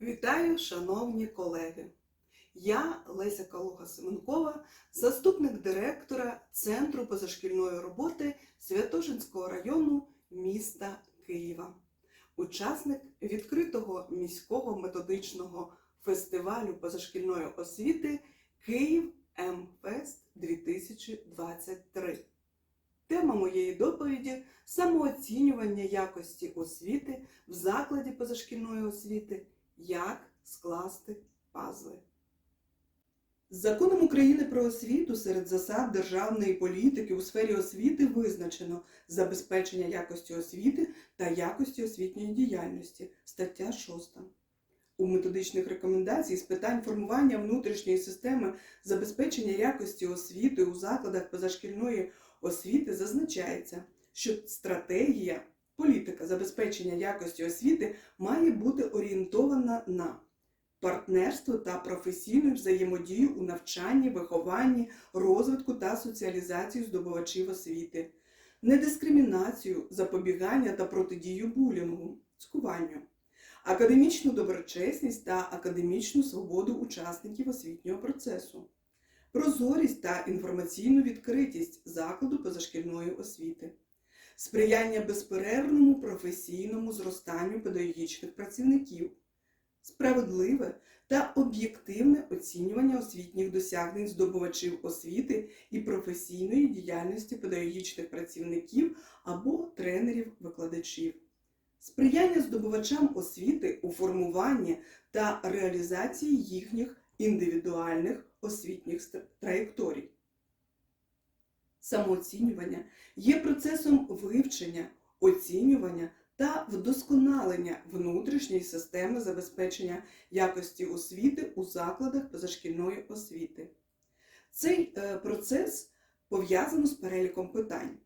Вітаю, шановні колеги! Я Леся Калуга Семенкова, заступник директора Центру позашкільної роботи Святошинського району міста Києва, учасник відкритого міського методичного фестивалю позашкільної освіти Київ МФЕСТ 2023. Тема моєї доповіді самооцінювання якості освіти в закладі позашкільної освіти як скласти пазли. Законом України про освіту серед засад державної політики у сфері освіти визначено забезпечення якості освіти та якості освітньої діяльності. Стаття 6. У методичних рекомендацій з питань формування внутрішньої системи забезпечення якості освіти у закладах позашкільної освіти зазначається, що стратегія політика забезпечення якості освіти має бути орієнтована на партнерство та професійну взаємодію у навчанні, вихованні, розвитку та соціалізацію здобувачів освіти, недискримінацію, запобігання та протидію булінгу, цькуванню, академічну доброчесність та академічну свободу учасників освітнього процесу, прозорість та інформаційну відкритість закладу позашкільної освіти сприяння безперервному професійному зростанню педагогічних працівників, справедливе та об'єктивне оцінювання освітніх досягнень здобувачів освіти і професійної діяльності педагогічних працівників або тренерів-викладачів, сприяння здобувачам освіти у формуванні та реалізації їхніх індивідуальних освітніх траєкторій. Самооцінювання є процесом вивчення, оцінювання та вдосконалення внутрішньої системи забезпечення якості освіти у закладах позашкільної освіти. Цей е, процес пов'язано з переліком питань.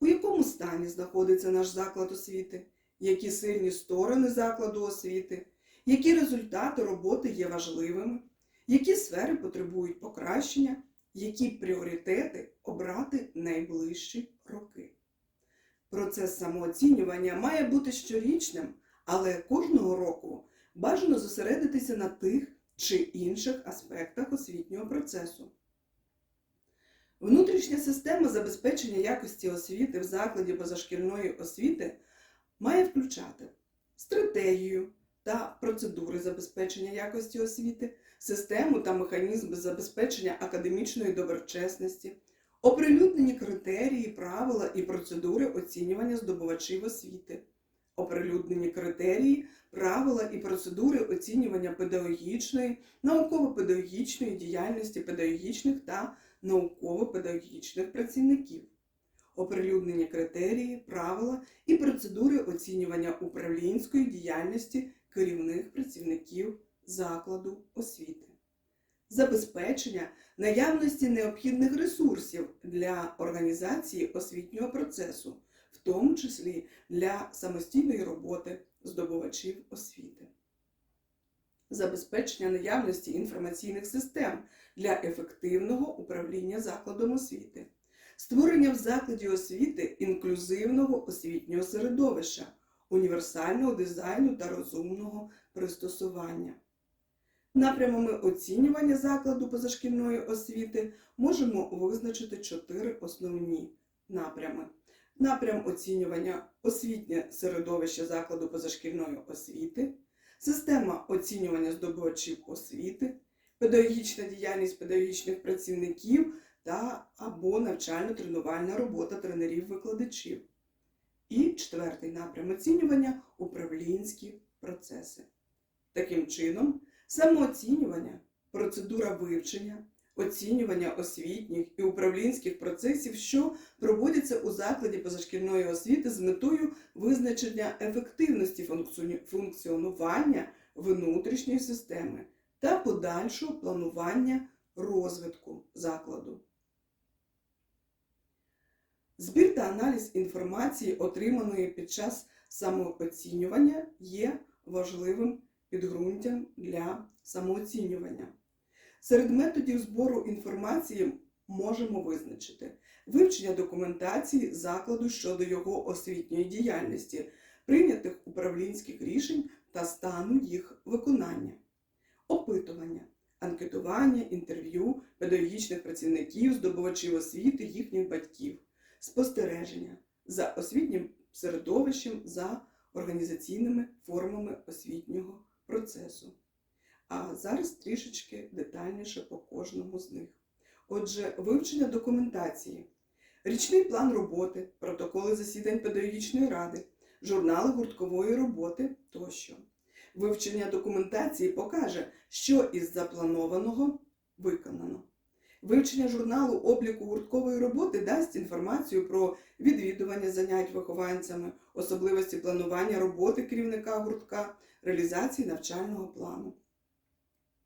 У якому стані знаходиться наш заклад освіти, які сильні сторони закладу освіти, які результати роботи є важливими, які сфери потребують покращення, які пріоритети обрати найближчі роки. Процес самооцінювання має бути щорічним, але кожного року бажано зосередитися на тих чи інших аспектах освітнього процесу. Внутрішня система забезпечення якості освіти в закладі позашкільної освіти має включати стратегію та процедури забезпечення якості освіти, систему та механізми забезпечення академічної доброчесності, оприлюднені критерії, правила і процедури оцінювання здобувачів освіти, оприлюднені критерії, правила і процедури оцінювання педагогічної, науково-педагогічної діяльності педагогічних та науково-педагогічних працівників. Оприлюднені критерії, правила і процедури оцінювання управлінської діяльності керівних працівників закладу освіти, забезпечення наявності необхідних ресурсів для організації освітнього процесу, в тому числі для самостійної роботи здобувачів освіти, забезпечення наявності інформаційних систем для ефективного управління закладом освіти, створення в закладі освіти інклюзивного освітнього середовища, універсального дизайну та розумного пристосування. Напрямами оцінювання закладу позашкільної освіти можемо визначити чотири основні напрями. Напрям оцінювання освітнє середовище закладу позашкільної освіти, система оцінювання здобувачів освіти, педагогічна діяльність педагогічних працівників та або навчально-тренувальна робота тренерів-викладачів. І четвертий напрям оцінювання управлінські процеси. Таким чином, самооцінювання, процедура вивчення, оцінювання освітніх і управлінських процесів, що проводяться у закладі позашкільної освіти з метою визначення ефективності функціонування внутрішньої системи та подальшого планування розвитку закладу. Збір та аналіз інформації, отриманої під час самооцінювання, є важливим підґрунтям для самооцінювання. Серед методів збору інформації можемо визначити вивчення документації закладу щодо його освітньої діяльності, прийнятих управлінських рішень та стану їх виконання, опитування, анкетування, інтерв'ю педагогічних працівників, здобувачів освіти, їхніх батьків, спостереження за освітнім середовищем, за організаційними формами освітнього процесу. А зараз трішечки детальніше по кожному з них. Отже, вивчення документації, річний план роботи, протоколи засідань педагогічної ради, журнали гурткової роботи тощо. Вивчення документації покаже, що із запланованого виконано. Вивчення журналу обліку гурткової роботи дасть інформацію про відвідування занять вихованцями, особливості планування роботи керівника гуртка, реалізації навчального плану.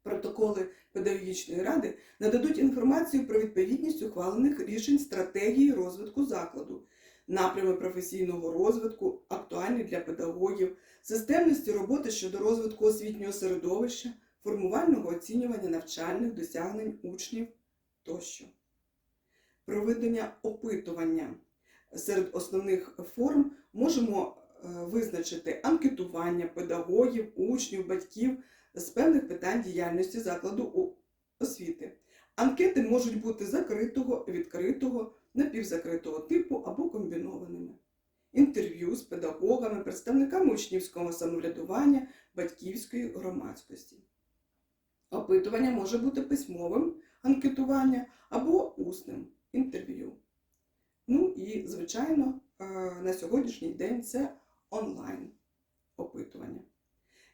Протоколи педагогічної ради нададуть інформацію про відповідність ухвалених рішень стратегії розвитку закладу, напрями професійного розвитку, актуальні для педагогів, системності роботи щодо розвитку освітнього середовища, формувального оцінювання навчальних досягнень учнів тощо. Проведення опитування серед основних форм можемо е, визначити анкетування педагогів, учнів, батьків з певних питань діяльності закладу освіти. Анкети можуть бути закритого, відкритого, напівзакритого типу або комбінованими. Інтерв'ю з педагогами, представниками учнівського самоврядування, батьківської громадськості. Опитування може бути письмовим анкетування або усним інтерв'ю. Ну і, звичайно, е, на сьогоднішній день це онлайн опитування.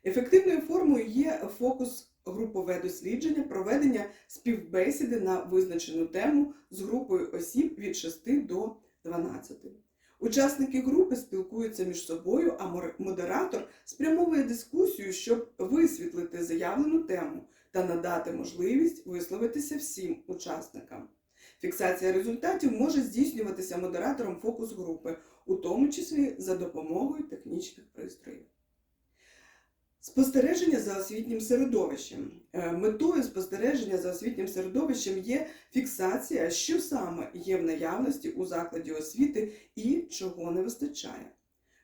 Ефективною формою є фокус групове дослідження, проведення співбесіди на визначену тему з групою осіб від 6 до 12. Учасники групи спілкуються між собою, а модератор спрямовує дискусію, щоб висвітлити заявлену тему та надати можливість висловитися всім учасникам. Фіксація результатів може здійснюватися модератором фокус групи, у тому числі за допомогою технічних пристроїв. Спостереження за освітнім середовищем. Е, Метою спостереження за освітнім середовищем є фіксація, що саме є в наявності у закладі освіти і чого не вистачає.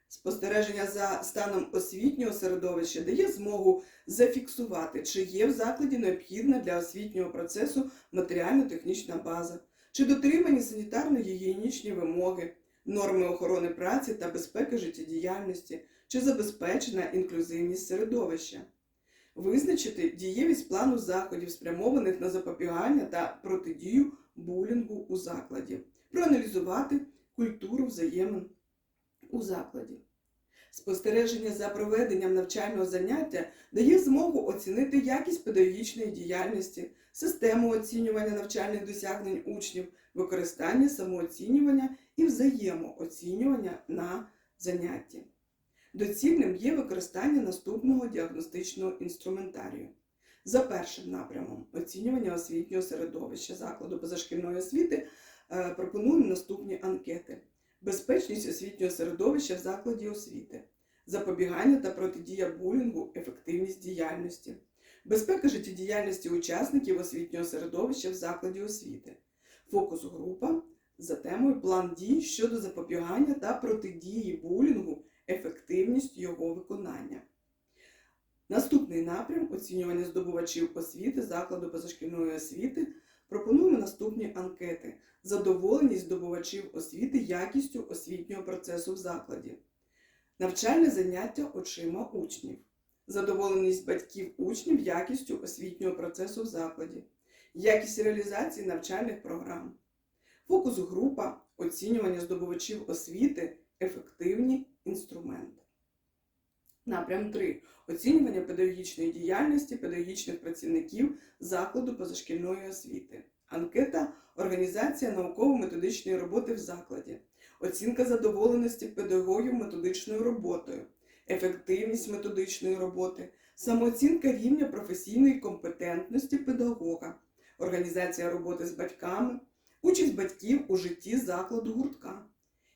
Спостереження за станом освітнього середовища дає змогу зафіксувати, чи є в закладі необхідна для освітнього процесу матеріально-технічна база, чи дотримані санітарно-гігієнічні вимоги, норми охорони праці та безпеки життєдіяльності, чи забезпечена інклюзивність середовища, визначити дієвість плану заходів, спрямованих на запобігання та протидію булінгу у закладі, проаналізувати культуру взаємин у закладі. Спостереження за проведенням навчального заняття дає змогу оцінити якість педагогічної діяльності, систему оцінювання навчальних досягнень учнів, використання самооцінювання і взаємооцінювання на занятті. Доцільним є використання наступного діагностичного інструментарію. За першим напрямом оцінювання освітнього середовища закладу позашкільної освіти е, пропонуємо наступні анкети: безпечність освітнього середовища в закладі освіти, запобігання та протидія булінгу, ефективність діяльності, безпека життєдіяльності учасників освітнього середовища в закладі освіти, фокус група за темою план дій щодо запобігання та протидії булінгу ефективність його виконання. Наступний напрям оцінювання здобувачів освіти закладу позашкільної освіти пропонуємо наступні анкети: задоволеність здобувачів освіти якістю освітнього процесу в закладі, навчальне заняття очима учнів, задоволеність батьків учнів якістю освітнього процесу в закладі, якість реалізації навчальних програм, фокус група оцінювання здобувачів освіти ефективні інструменти. Напрям 3. Оцінювання педагогічної діяльності педагогічних працівників закладу позашкільної освіти. Анкета Організація науково-методичної роботи в закладі. Оцінка задоволеності педагогів методичною роботою, ефективність методичної роботи, самооцінка рівня професійної компетентності педагога, організація роботи з батьками, участь батьків у житті закладу гуртка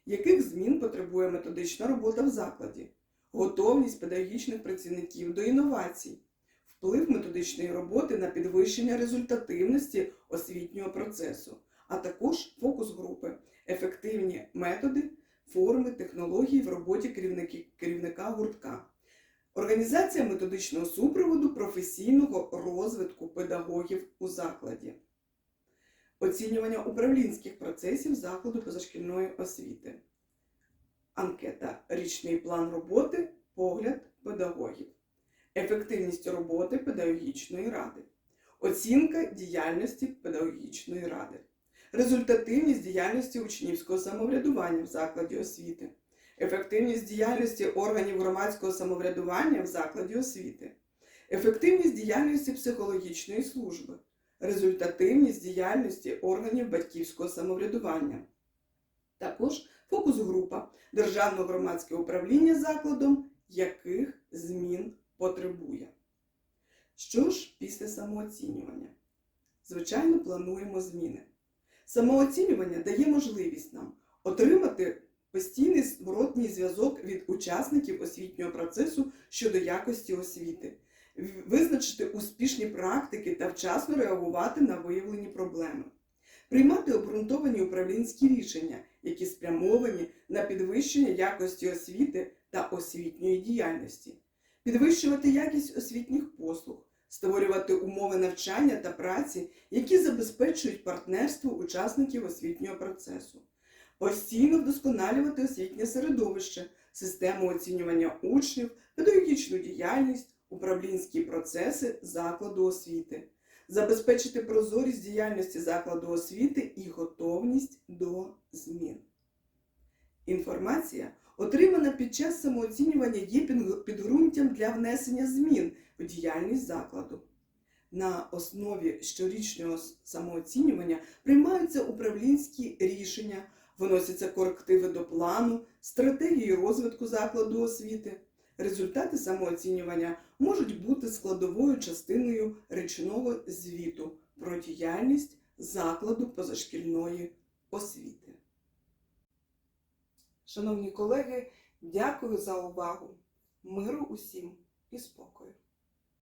яких змін потребує методична робота в закладі, готовність педагогічних працівників до інновацій, вплив методичної роботи на підвищення результативності освітнього процесу, а також фокус групи, ефективні методи, форми, технології в роботі керівника гуртка, Організація методичного супроводу професійного розвитку педагогів у закладі. Оцінювання управлінських процесів закладу позашкільної освіти. Анкета Річний план роботи, погляд педагогів. Ефективність роботи педагогічної ради. Оцінка діяльності педагогічної ради. Результативність діяльності учнівського самоврядування в закладі освіти. Ефективність діяльності органів громадського самоврядування в закладі освіти. Ефективність діяльності психологічної служби. Результативність діяльності органів батьківського самоврядування. Також фокус-група Державного громадське управління закладом, яких змін потребує. Що ж після самооцінювання? Звичайно, плануємо зміни. Самооцінювання дає можливість нам отримати постійний зворотній зв'язок від учасників освітнього процесу щодо якості освіти, визначити успішні практики та вчасно реагувати на виявлені проблеми, приймати обґрунтовані управлінські рішення, які спрямовані на підвищення якості освіти та освітньої діяльності, підвищувати якість освітніх послуг, створювати умови навчання та праці, які забезпечують партнерство учасників освітнього процесу, постійно вдосконалювати освітнє середовище, систему оцінювання учнів, педагогічну діяльність, управлінські процеси закладу освіти, забезпечити прозорість діяльності закладу освіти і готовність до змін. Інформація, отримана під час самооцінювання, є підґрунтям для внесення змін в діяльність закладу. На основі щорічного самооцінювання приймаються управлінські рішення, виносяться корективи до плану, стратегії розвитку закладу освіти. Результати самооцінювання можуть бути складовою частиною речного звіту про діяльність закладу позашкільної освіти. Шановні колеги, дякую за увагу. Миру усім і спокою.